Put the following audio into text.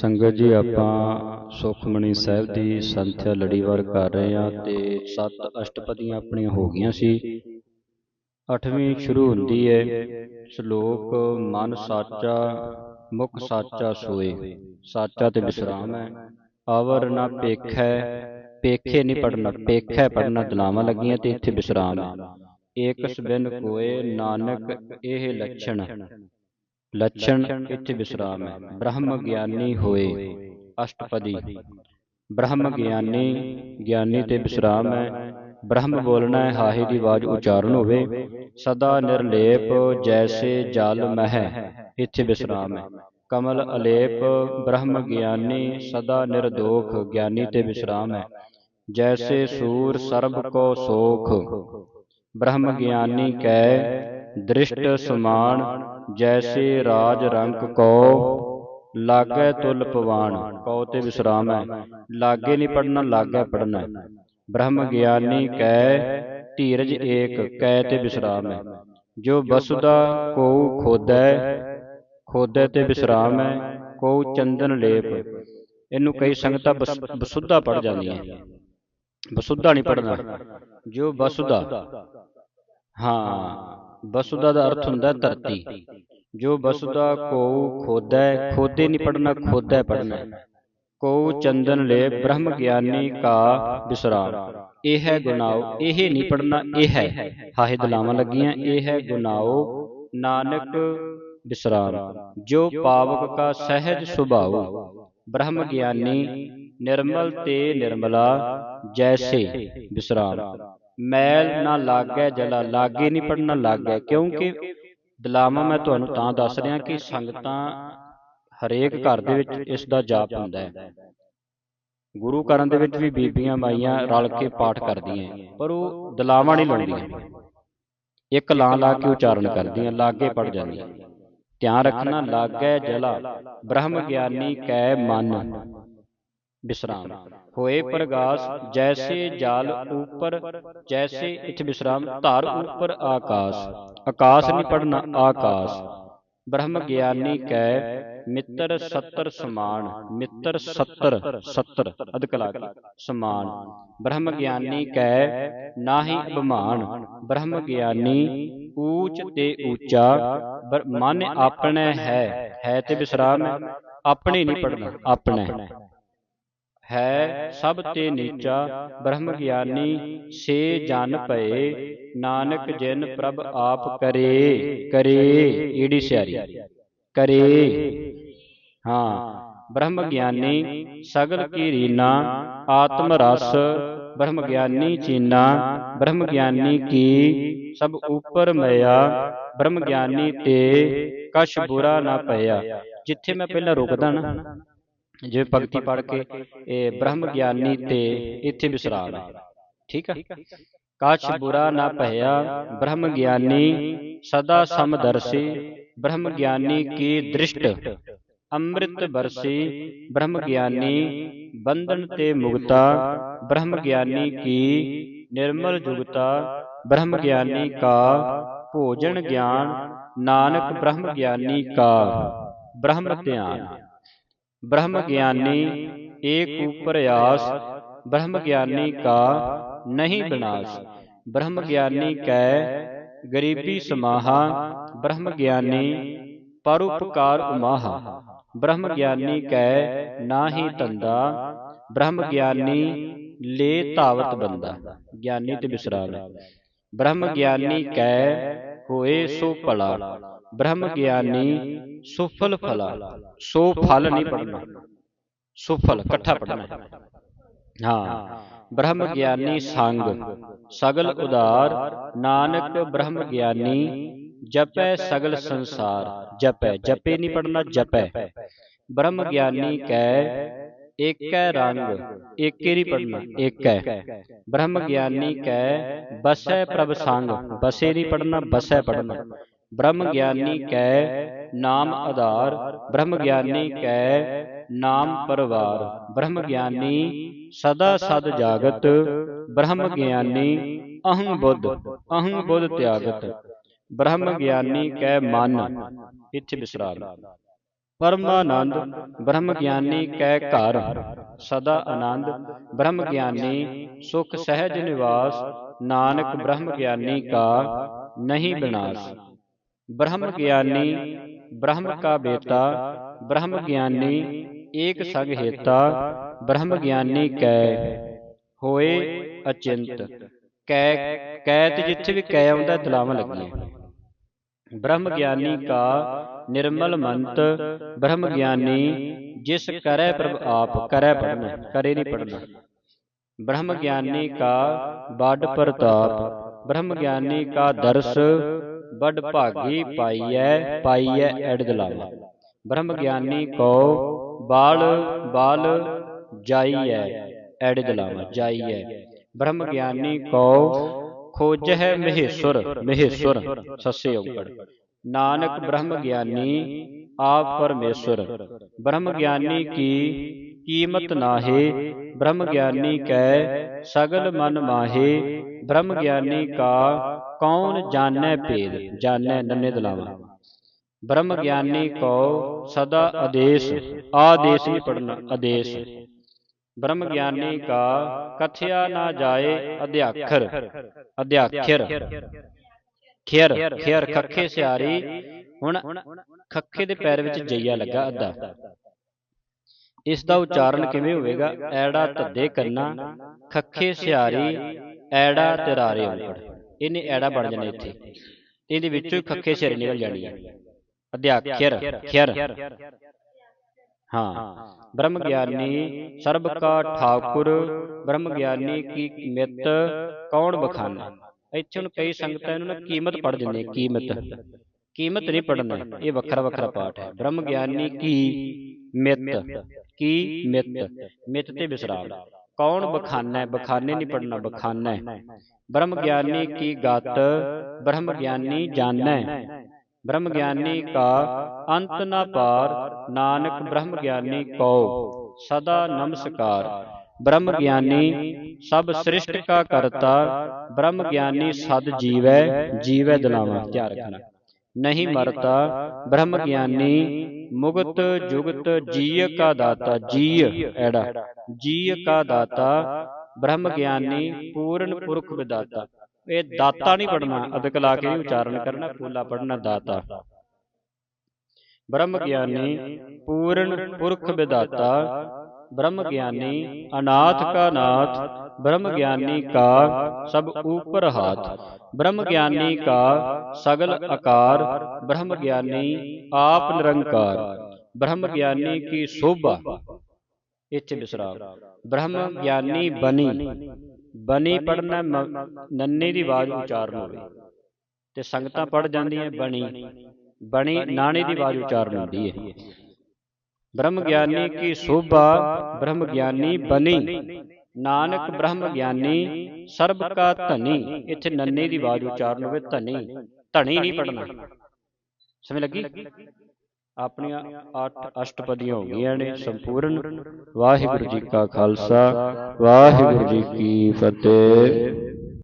ਸੰਗਤ ਜੀ, ਆਪਾਂ ਸੁਖਮਣੀ ਸਾਹਿਬ ਦੀ ਸੰਥਿਆ ਲੜੀਵਾਰ ਕਰ ਰਹੇ ਹਾਂ ਤੇ ਸੱਤ ਅਸ਼ਟਪਦੀਆਂ ਆਪਣੀਆਂ ਹੋ ਗਈਆਂ ਸੀ। ਅੱਠਵੀਂ ਸ਼ੁਰੂ ਹੁੰਦੀ ਹੈ। ਸ਼ਲੋਕ, ਮਨ ਸਾਚਾ, ਮੁਖ ਸਾਚਾ ਸੋਏ। ਸਾਚਾ ਤੇ ਵਿਸਰਾਮ ਹੈ। ਆਵਰ ਨਾ ਪੇਖੈ, ਪੇਖੇ ਨਹੀਂ ਪੜਨਾ ਪੇਖੈ ਪੜਨਾ ਦਲਾਵਾਂ ਲੱਗੀਆਂ ਤੇ ਇੱਥੇ ਵਿਸਰਾਮ ਹੈ। ਏਕ ਸਬਿਨ ਕੋਏ ਨਾਨਕ ਇਹ ਲੱਛਣ। ਲੱਛਣ ਇੱਥੇ ਵਿਸਰਾਮ ਹੈ। ਬ੍ਰਹਮ ਗਿਆਨੀ ਹੋਏ। ਅਸ਼ਟਪਦੀ। ਬ੍ਰਹਮ ਗਿਆਨੀ ਗਿਆਨੀ ਤੇ ਵਿਸਰਾਮ ਹੈ। ਬ੍ਰਹਮ ਬੋਲਣਾ ਹੈ ਹਾਹੇ ਦੀ ਆਵਾਜ਼ ਉਚਾਰਨ ਹੋਵੇ। ਸਦਾ ਨਿਰਲੇਪ ਜੈਸੇ ਜਲ ਮਹਿ। ਇੱਥੇ ਵਿਸਰਾਮ ਹੈ। ਕਮਲ ਅਲੇਪ ਬ੍ਰਹਮ ਗਿਆਨੀ ਸਦਾ ਨਿਰਦੋਖ ਗਿਆਨੀ ਤੇ ਵਿਸਰਾਮ ਹੈ। ਜੈਸੇ ਸੂਰ ਸਰਬ ਕੋ ਸੋਖ। ਬ੍ਰਹਮ ਗਿਆਨੀ ਕੈ ਦ੍ਰਿਸ਼ਟ ਸਮਾਨ ਜੈਸੇ ਰਾਜ ਰੰਕ ਕੋ ਲਾਗੈ ਤੁਲ ਪਵਾਨ ਕਉ ਤੇ ਵਿਸਰਾਮ ਹੈ ਲਾਗੇ ਨਹੀਂ ਪੜਨਾ ਲਾਗੈ ਪੜਨਾ ਬ੍ਰਹਮ ਗਿਆਨੀ ਕੈ ਧੀਰਜ ਏਕ ਕੈ ਤੇ ਵਿਸਰਾਮ। ਹੈ ਜੋ ਬਸੁਦਾ ਕੋ ਖੋਦੈ ਖੋਦੈ ਤੇ ਵਿਸਰਾਮ ਹੈ ਕੋ ਚੰਦਨ ਲੇਪ। ਇਹਨੂੰ ਕਈ ਸੰਗਤਾਂ ਬਸੁੱਧਾ ਪੜ ਜਾਂਦੀਆਂ। ਬਸੁੱਧਾ ਨਹੀਂ ਪੜਨਾ ਜੋ ਬਸੁਦਾ। ਹਾਂ। ਬਸੁਦਾ ਦਾ ਅਰਥ ਹੁੰਦਾ ਧਰਤੀ। ਜੋ ਬਸੁਦਾ ਕੋ ਖੋਦੈ, ਖੋਦੇ ਨਹੀਂ ਪੜਨਾ ਖੋਦੈ ਪੜਨਾ ਕੋ ਚੰਦਨ ਲੈ ਬ੍ਰਹਮ ਗਿਆਨੀ ਕਾ ਵਿਸਰਾਮ ਇਹ ਹੈ ਗੁਨਾਓ ਇਹ ਨਹੀਂ ਪੜਨਾ ਇਹ ਹੈ। ਹਾਹੇ ਦਲਾਵਾਂ ਲੱਗੀਆਂ, ਇਹ ਹੈ ਗੁਨਾਓ ਨਾਨਕ ਵਿਸਰਾਮ ਜੋ ਪਾਵਕ ਕਾ ਸਹਿਜ ਸੁਭਾਉ ਬ੍ਰਹਮ ਗਿਆਨੀ ਨਿਰਮਲ ਤੇ ਨਿਰਮਲਾ, ਜੈਸੇ ਵਿਸਰਾਮ ਮੈਲ ਨਾ ਲਾਗੈ, ਜਲਾ ਲਾਗੇ ਨਹੀਂ ਪੜਨਾ ਲਾਗੇ। ਕਿਉਂਕਿ ਦਲਾਵਾਂ ਮੈਂ ਤੁਹਾਨੂੰ ਤਾਂ ਦੱਸ ਰਿਹਾ ਕਿ ਸੰਗਤਾਂ ਹਰੇਕ ਘਰ ਦੇ ਵਿੱਚ ਇਸ ਦਾ ਜਾਪ ਹੁੰਦਾ ਹੈ। ਗੁਰੂ ਘਰਾਂ ਦੇ ਵਿੱਚ ਵੀ ਬੀਬੀਆਂ ਮਾਈਆਂ ਰਲ ਕੇ ਪਾਠ ਕਰਦੀਆਂ ਪਰ ਉਹ ਦਲਾਵਾਂ ਨਹੀਂ ਲਾਉਂਦੀਆਂ। ਇੱਕ ਲਾਂ ਲਾ ਕੇ ਉਚਾਰਨ ਕਰਦੀਆਂ, ਲਾਗੇ ਪੜ ਜਾਂਦੀਆਂ। ਧਿਆਨ ਰੱਖਣਾ, ਲਾਗੇ ਜਲਾ, ਬ੍ਰਹਮ ਗਿਆਨੀ ਕੈ ਮਨ। ਵਿਸਰਾਮ ਹੋਏ ਪ੍ਰਗਾਸ ਜੈਸੇ ਜਲ ਉਪਰ ਜੈਸੇ ਇਥੇ ਵਿਸਰਾਮ ਧਰ ਉਪਰ ਆਕਾਸ਼। ਆਕਾਸ਼। ਨਹੀਂ ਪੜਨਾ ਆਕਾਸ਼ ਬ੍ਰਹਮ ਗਿਆਨੀ ਕੈ ਮਿੱਤਰ 70 ਸਮਾਨ। ਮਿੱਤਰ 70 70 ਅਦਕਲਾ ਸਮਾਨ। ਬ੍ਰਹਮ ਗਿਆਨੀ ਕੈ ਨਾਹੀ ਅਭਿਮਾਨ। ਬ੍ਰਹਮ ਗਿਆਨੀ ਊਚ ਤੇ ਉੱਚਾ ਮਨ ਆਪਣੇ ਹੈ ਹੈ। ਤੇ ਵਿਸਰਾਮ ਹੈ ਆਪਣੇ ਨਹੀਂ ਪੜਨਾ ਆਪਣੇ। ਹੈ ਸਭ ਤੇ ਨੀਚਾ ਬ੍ਰਹਮ ਗਿਆਨੀ ਸੇ ਜਨ ਭਏ, ਨਾਨਕ ਜਿਨ ਪ੍ਰਭ ਆਪ ਕਰੇ ਕਰੇ, ਈੜੀ ਸਿਆਰੀ, ਕਰੇ। ਹਾਂ ਬ੍ਰਹਮ ਗਿਆਨੀ ਸਗਲ ਕੀ ਰੀਨਾ, ਆਤਮ ਰਸ ਬ੍ਰਹਮ ਗਿਆਨੀ ਚੀਨਾ ਬ੍ਰਹਮ ਗਿਆਨੀ ਕੀ, ਸਭ ਉਪਰ ਮਿਆ ਬ੍ਰਹਮ ਗਿਆਨੀ ਤੇ ਕਛ ਬੁਰਾ ਨਾ ਪਿਆ ਜਿੱਥੇ ਮੈਂ ਪਹਿਲਾਂ ਰੁਕਦਾ ਨਾ ਜਿਵੇਂ ਭਗਤੀ ਪੜ ਕੇ ਇਹ ਬ੍ਰਹਮ ਗਿਆਨੀ ਤੇ ਇੱਥੇ ਵਿਸਰਾਮ ਹੈ। ਠੀਕ ਆ ਕਾਛ ਬੁਰਾ ਨਾ ਭਇਆ ਬ੍ਰਹਮ ਗਿਆਨੀ ਸਦਾ ਸਮਦਰਸੀ ਬ੍ਰਹਮ ਗਿਆਨੀ ਕੀ ਦ੍ਰਿਸ਼ਟ ਅੰਮ੍ਰਿਤ ਬਰਸੀ ਬ੍ਰਹਮ ਗਿਆਨੀ ਬੰਧਨ ਤੇ ਮੁਕਤਾ ਬ੍ਰਹਮ ਗਿਆਨੀ ਕੀ ਨਿਰਮਲ ਜੁਗਤਾ ਬ੍ਰਹਮ ਗਿਆਨੀ ਕਾ ਭੋਜਨ ਗਿਆਨ ਨਾਨਕ ਬ੍ਰਹਮ ਗਿਆਨੀ ਕਾ ਬ੍ਰਹਮ ਧਿਆਨ। ਬ੍ਰਹਮ ਗਿਆਨੀ ਏਕ ਉਪਰ ਆਸ ਬ੍ਰਹਮ ਗਿਆਨੀ ਕਾ ਨਹੀਂ ਬਿਨਾਸ਼। ਬ੍ਰਹਮ ਗਿਆਨੀ ਕੈ ਗਰੀਬੀ ਸਮਾਹਾ ਬ੍ਰਹਮ ਗਿਆਨੀ ਪਰਉਪਕਾਰ ਉਮਾਹਾ। ਬ੍ਰਹਮ ਗਿਆਨੀ ਕੈ ਨਾਹੀ ਧੰਦਾ ਬ੍ਰਹਮ ਗਿਆਨੀ ਲੇ ਧਾਵਤ ਬੰਦਾ। ਗਿਆਨੀ ਤੇ ਵਿਸਰਾਮ ਬ੍ਰਹਮ ਗਿਆਨੀ ਕੈ ਹੋਏ ਸੋ ਭਲਾ। ਬ੍ਰਹਮ ਗਿਆਨੀ ਸੁਫਲ ਫਲਾ। ਸੋ ਫਲ ਨਹੀਂ ਪੜਨਾ ਸੁਫਲ ਇਕੱਠਾ ਪੜਨਾ ਹਾਂ। ਬ੍ਰਹਮ ਗਿਆਨੀ ਸੰਗ। ਸਗਲ ਉਦਾਰ। ਨਾਨਕ ਬ੍ਰਹਮ ਗਿਆਨੀ। ਜਪੈ ਸਗਲ ਸੰਸਾਰ। ਜਪੈ। ਜਪੇ ਨਹੀਂ ਪੜਨਾ ਜਪੈ। ਬ੍ਰਹਮ ਗਿਆਨੀ ਕੈ ਏਕੈ ਰੰਗ। ਏਕੇ ਨਹੀਂ ਪੜਨਾ ਏਕੈ। ਬ੍ਰਹਮ ਗਿਆਨੀ ਕੈ ਬਸੈ ਪ੍ਰਭ ਸੰਗ। ਬਸੇ ਨਹੀਂ ਪੜਨਾ ਬਸੈ ਪੜਨਾ ਬ੍ਰਹਮ ਗਿਆਨੀ ਕੈ ਨਾਮ ਆਧਾਰ ਬ੍ਰਹਮ ਗਿਆਨੀ ਕੈ ਨਾਮ ਪਰਵਾਰ। ਬ੍ਰਹਮ ਗਿਆਨੀ ਸਦਾ ਸਦ ਜਾਗਤ ਬ੍ਰਹਮ ਗਿਆਨੀ ਅਹੰ ਬੁੱਧ ਅਹੰ ਬੁੱਧ ਤਿਆਗਤ। ਬ੍ਰਹਮ ਗਿਆਨੀ ਕੈ ਮਨ ਇੱਥੇ ਵਿਸਰਾਮ ਪਰਮਾਨੰਦ ਬ੍ਰਹਮ ਗਿਆਨੀ ਕੈ ਘਰ। ਸਦਾ ਆਨੰਦ ਬ੍ਰਹਮ ਗਿਆਨੀ ਸੁਖ ਸਹਿਜ ਨਿਵਾਸ। ਨਾਨਕ ਬ੍ਰਹਮ ਗਿਆਨੀ ਕਾ ਨਹੀਂ ਬਿਨਾਸ਼। ਬ੍ਰਹਮ ਗਿਆਨੀ ਬ੍ਰਹਮ ਕਾ ਬੇਤਾ ਬ੍ਰਹਮ ਗਿਆਨੀ ਏਕ ਸਗ ਹੇਤਾ ਬ੍ਰਹਮ ਗਿਆਨੀ ਕੈ ਹੋਏ ਅਚਿੰਤ ਕੈ ਕੈ ਤੇ ਜਿੱਥੇ ਵੀ ਕੈ ਆਉਂਦਾ ਤਲਾਵਾਂ ਲੱਗੀਆਂ ਬ੍ਰਹਮ ਗਿਆਨੀ ਕਾ ਨਿਰਮਲ ਮੰਤ ਬ੍ਰਹਮ ਗਿਆਨੀ ਜਿਸ ਕਰੈ ਪ੍ਰਭ ਆਪ ਕਰੈ ਪੜਨਾ ਕਰੇ ਨਹੀਂ ਪੜਨਾ ਬ੍ਰਹਮ ਗਿਆਨੀ ਕਾ ਬੜ ਪ੍ਰਤਾਪ ਬ੍ਰਹਮ ਗਿਆਨੀ ਕਾ ਦਰਸ ਬੜ ਭਾਗੀ ਪਾਈਐ ਪਾਈਐ ਐੜ ਦਲਾਵਾ ਬ੍ਰਹਮ ਗਿਆਨੀ ਕੋ ਬਾਲ ਬਾਲ ਜਾਈਐ ਐੜ ਦਲਾਵਾ ਜਾਈਐ। ਬ੍ਰਹਮ ਗਿਆਨੀ ਕੋ ਖੋਜਹਿ ਮਹੇਸ਼ਵਰ ਮਹੇਸ਼ਵਰ ਸੱਸੇ ਔਗੜ ਨਾਨਕ ਬ੍ਰਹਮ ਗਿਆਨੀ ਆਪ ਪਰਮੇਸ਼ਵਰ ਬ੍ਰਹਮ ਗਿਆਨੀ ਕੀ ਕੀਮਤ ਨਾਹੇ ਬ੍ਰਹਮ ਗਿਆਨੀ ਕੈ ਸਗਲ ਮਨ ਮਾਹੇ। ਬ੍ਰਹਮ ਗਿਆਨੀ ਕਾ ਕੌਣ ਜਾਣੈ ਭੇਦ ਜਾਣੈ ਨੰਨੇ ਦਲਾਵਾ ਬ੍ਰਹਮ ਗਿਆਨੀ ਕੋ ਸਦਾ ਆਦੇਸ਼ ਆਦੇਸ਼ ਨਹੀਂ ਪੜਨਾ ਆਦੇਸ਼ ਬ੍ਰਹਮ ਗਿਆਨੀ ਕਾ ਕਥਿਆ ਨਾ ਜਾਏ ਅਧਿਆਖਰ ਅਧਿਆਖਰ। ਖਿਰ ਖਿਰ ਖੱਖੇ ਸਿਆਰੀ ਹੁਣ ਖੱਖੇ ਦੇ ਪੈਰ ਵਿੱਚ ਜਈਆ ਲੱਗਾ ਅੱਧਾ। ਇਸ ਦਾ ਉਚਾਰਨ ਕਿਵੇਂ ਹੋਵੇਗਾ? ਐੜਾ ਧੱਦੇ ਕੰਨਾ ਖੱਖੇ ਸਿਆਰੀ ਐੜਾ ਤੇਰਾਰੇ ਔਂਕੜ ਇਹਨੇ ਐੜਾ ਬਣ ਜਾਣਾ ਇੱਥੇ। ਇਹਦੇ ਵਿੱਚੋਂ ਖੱਖੇ ਸਿਆਰੀ ਨਿਕਲ ਜਾਣੀ ਹੈ ਅਧਿਆਖਰ ਖਿਰ ਹਾਂ। ਬ੍ਰਹਮ ਗਿਆਨੀ ਸਰਬ ਕਾ ਠਾਕੁਰ ਬ੍ਰਹਮ ਗਿਆਨੀ ਕੀ ਮਿੱਤ ਕੌਣ ਬਖਾਨਾ? ਇੱਥੇ ਹੁਣ ਕਈ ਸੰਗਤਾਂ ਇਹਨੂੰ ਨਾ ਕੀਮਤ ਪੜ ਦਿੰਦੇ ਕੀਮਤ ਕੀਮਤ। ਨਹੀਂ ਪੜਨਾ ਇਹ ਵੱਖਰਾ ਵੱਖਰਾ ਪਾਠ ਹੈ। ਬ੍ਰਹਮ ਗਿਆਨੀ ਕੀ ਮਿੱਤ? ਕੀ ਮਿੱਤ? ਮਿੱਤ? ਤੇ ਵਿਸਰਾਮ ਕੌਣ ਬਖਾਨਾ ਬਖਾਨੇ ਨਹੀਂ ਪੜਨਾ ਬਖਾਨਾ ਬ੍ਰਹਮ ਗਿਆਨੀ ਕੀ ਗਤ ਬ੍ਰਹਮ ਗਿਆਨੀ ਜਾਣੈ। ਬ੍ਰਹਮ ਗਿਆਨੀ ਕਾ ਅੰਤ ਨਾ ਪਾਰ ਨਾਨਕ ਬ੍ਰਹਮ ਗਿਆਨੀ ਕਉ। ਸਦਾ ਨਮਸਕਾਰ। ਬ੍ਰਹਮ ਗਿਆਨੀ ਸਭ ਸ੍ਰਿਸ਼ਟ ਕਾ ਕਰਤਾ। ਬ੍ਰਹਮ ਗਿਆਨੀ ਸਦ ਜੀਵੈ ਜੀਵੈ ਦਲਾਵਾ। ਧਿਆਨ ਰੱਖਣਾ। ਨਹੀਂ ਮਰਤਾ। ਬ੍ਰਹਮ ਗਿਆਨੀ ਮੁਗਤ ਜੁਗਤ ਜੀਅ ਕਾ ਦਾਤਾ ਜੀਅ, ਐੜਾ। ਜੀਅ ਕਾ ਦਾਤਾ, ਬ੍ਰਹਮ ਗਿਆਨੀ, ਪੂਰਨ ਪੁਰਖ ਵਿਦਾਤਾ। ਇਹ ਦਾਤਾ ਨਹੀਂ ਪੜਨਾ ਅਦਕ ਲਾ ਕੇ ਉਚਾਰਨ ਕਰਨਾ ਪੂਲਾ ਪੜਨਾ ਦਾਤਾ। ਬ੍ਰਹਮ ਗਿਆਨੀ, ਪੂਰਨ ਪੁਰਖ ਵਿਦਾਤਾ ਬ੍ਰਹਮ ਗਿਆਨੀ ਅਨਾਥ ਕਾ ਨਾਥ ਬ੍ਰਹਮ ਗਿਆਨੀ ਕਾ ਸਭ ਊਪਰ ਹਾਥ। ਬ੍ਰਹਮ ਗਿਆਨੀ ਕਾ ਸਗਲ ਆਕਾਰ ਬ੍ਰਹਮ ਗਿਆਨੀ ਆਪ ਨਿਰੰਕਾਰ। ਬ੍ਰਹਮ ਗਿਆਨੀ ਕੀ ਸੋਭਾ? ਇੱਥੇ ਵਿਸਰਾਮ ਬ੍ਰਹਮ ਗਿਆਨੀ ਬਨੀ ਬਨੀ ਪੜਨਾ ਨੰਨੇ ਦੀ ਆਵਾਜ਼ ਉਚਾਰਨ ਹੋਵੇ। ਤੇ ਸੰਗਤਾਂ ਪੜ ਜਾਂਦੀਆਂ ਬਣੀ। ਬਣੀ। ਨਾਣੇ ਦੀ ਆਵਾਜ਼ ਉਚਾਰਨ ਹੁੰਦੀ ਹੈ। ਬ੍ਰਹਮ ਗਿਆਨੀ ਕੀ ਸੋਭਾ ਬ੍ਰਹਮ ਗਿਆਨੀ ਬਨੀ ਨਾਨਕ ਬ੍ਰਹਮ ਗਿਆਨੀ ਸਰਬ ਕਾ ਧਨੀ ਇੱਥੇ ਨੰਨੇ ਦੀ ਆਵਾਜ਼ ਉਚਾਰਨ ਹੋਵੇ ਧਨੀ। ਧਣੀ ਨਹੀਂ ਪੜਨਾ ਸਮਝ ਲੱਗੀ? ਆਪਣੀਆਂ 8 ਅਸ਼ਟਪਦੀਆਂ ਹੋ ਗਈਆਂ ਨੇ ਸੰਪੂਰਨ। ਵਾਹਿਗੁਰੂ ਜੀ ਕਾ ਖਾਲਸਾ। ਵਾਹਿਗੁਰੂ ਜੀ ਕੀ ਫਤਿਹ।